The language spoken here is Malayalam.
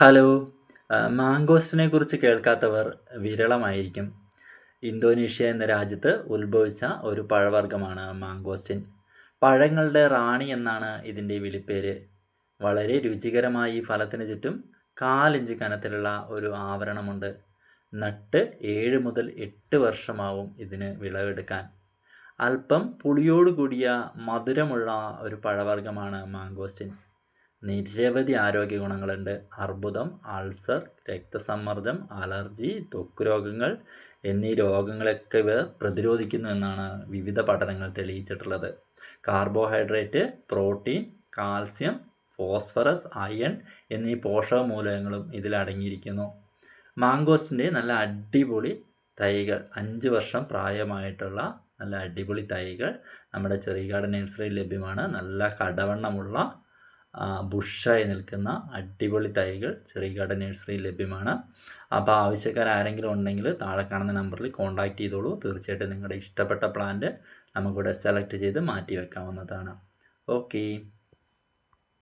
ഹലോ. മാങ്കോസ്റ്റിനെ കുറിച്ച് കേൾക്കാത്തവർ വിരളമായിരിക്കും. ഇന്തോനേഷ്യ എന്ന രാജ്യത്ത് ഉത്ഭവിച്ച ഒരു പഴവർഗമാണ് മാങ്കോസ്റ്റിൻ. പഴങ്ങളുടെ റാണി എന്നാണ് ഇതിന്റെ വിളിപ്പേര്. വളരെ രുചികരമായി ഈ ഫലത്തിന് ചുറ്റും കാലിഞ്ച് കനത്തിലുള്ള ഒരു ആവരണമുണ്ട്. നട്ട് ഏഴ് മുതൽ എട്ട് വർഷമാവും ഇതിന് വിളവെടുക്കാൻ. അല്പം പുളിയോട് കൂടിയ മധുരമുള്ള ഒരു പഴവർഗമാണ് മാങ്കോസ്റ്റിൻ. നിരവധി ആരോഗ്യ ഗുണങ്ങളുണ്ട് അർബുദം അൾസർ രക്തസമ്മർദ്ദം അലർജി ത്വക്ക് രോഗങ്ങൾ എന്നീ രോഗങ്ങളൊക്കെ ഇവ പ്രതിരോധിക്കുന്നു എന്നാണ് വിവിധ പഠനങ്ങൾ തെളിയിച്ചിട്ടുള്ളത്. Carbohydrate protein calcium phosphorus iron എന്നീ പോഷക മൂലകങ്ങളും ഇതിൽ അടങ്ങിയിരിക്കുന്നു. മാങ്കോസ്റ്റിന്റെ നല്ല അടിപൊളി തൈകൾ അഞ്ച് വർഷം പ്രായമായിട്ടുള്ള നല്ല അടിപൊളി തൈകൾ നമ്മുടെ ചെറിയ ഗാർഡൻ നഴ്സറിയിൽ ലഭ്യമാണ്. നല്ല കടവണ്ണമുള്ള ബുഷായി നിൽക്കുന്ന അടിപൊളി തൈകൾ ചെറിയകാട് നഴ്സറിയിൽ ലഭ്യമാണ്. അപ്പോൾ ആവശ്യക്കാർ ആരെങ്കിലും ഉണ്ടെങ്കിൽ താഴെ കാണുന്ന നമ്പറിൽ കോൺടാക്റ്റ് ചെയ്തോളൂ. തീർച്ചയായിട്ടും നിങ്ങളുടെ ഇഷ്ടപ്പെട്ട പ്ലാന്റ് നമുക്കിവിടെ സെലക്ട് ചെയ്ത് മാറ്റി വെക്കാവുന്നതാണ് ഓക്കേ